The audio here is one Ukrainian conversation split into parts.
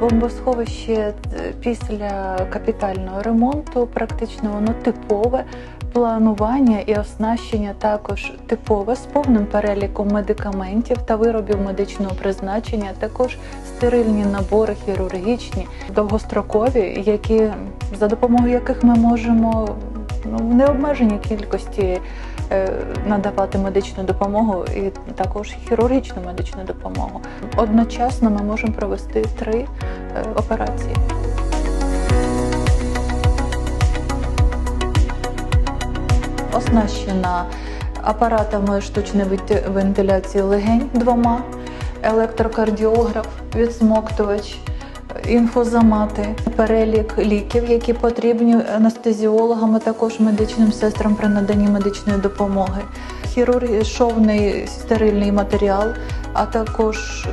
Бомбосховище е, після капітального ремонту практично воно типове. Планування і оснащення також типове з повним переліком медикаментів та виробів медичного призначення, також стерильні набори хірургічні, довгострокові, які за допомогою яких ми можемо ну, в необмеженій кількості е, надавати медичну допомогу і також хірургічну медичну допомогу. Одночасно ми можемо провести три операції. Оснащена апаратами штучної вентиляції легень двома, електрокардіограф, відсмоктувач, інфозамати, перелік ліків, які потрібні анестезіологам, а також медичним сестрам при наданні медичної допомоги, хірург, шовний стерильний матеріал, а також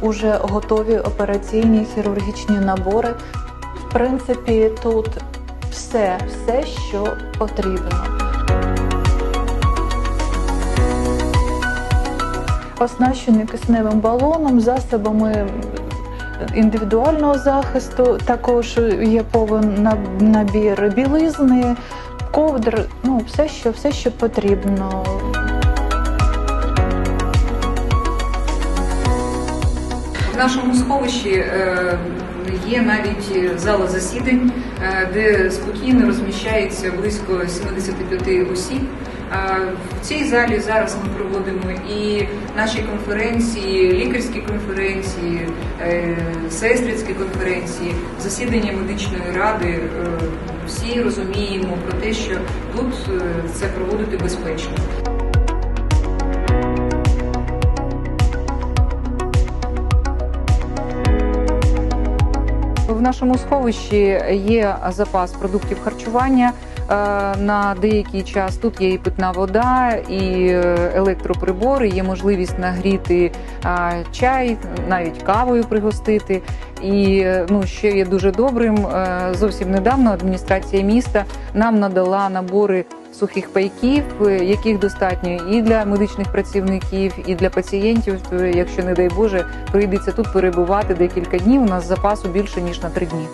уже готові операційні хірургічні набори. В принципі, тут все, все, що потрібно. Оснащений кисневим балоном, засобами індивідуального захисту, також є повен набір білизни, ковдр, ну все, що, все, що потрібно. Нашому сховищі е, є навіть зала засідань, е, де спокійно розміщається близько 75 осіб. Е, В цій залі зараз ми проводимо і наші конференції, лікарські конференції, сестрицькі конференції, засідання медичної ради. Всі розуміємо про те, що тут це проводити безпечно. В нашому сховищі є запас продуктів харчування е, на деякий час. Тут є і питна вода, і е, електроприбори, є можливість нагріти е, чай, навіть кавою пригостити. І ну, що є дуже добрим, зовсім недавно адміністрація міста нам надала набори сухих пайків, е, яких достатньо і для медичних працівників, і для пацієнтів. Е, Якщо не дай Боже, прийдеться тут перебувати декілька днів. У нас запасу більше ніж на три дні.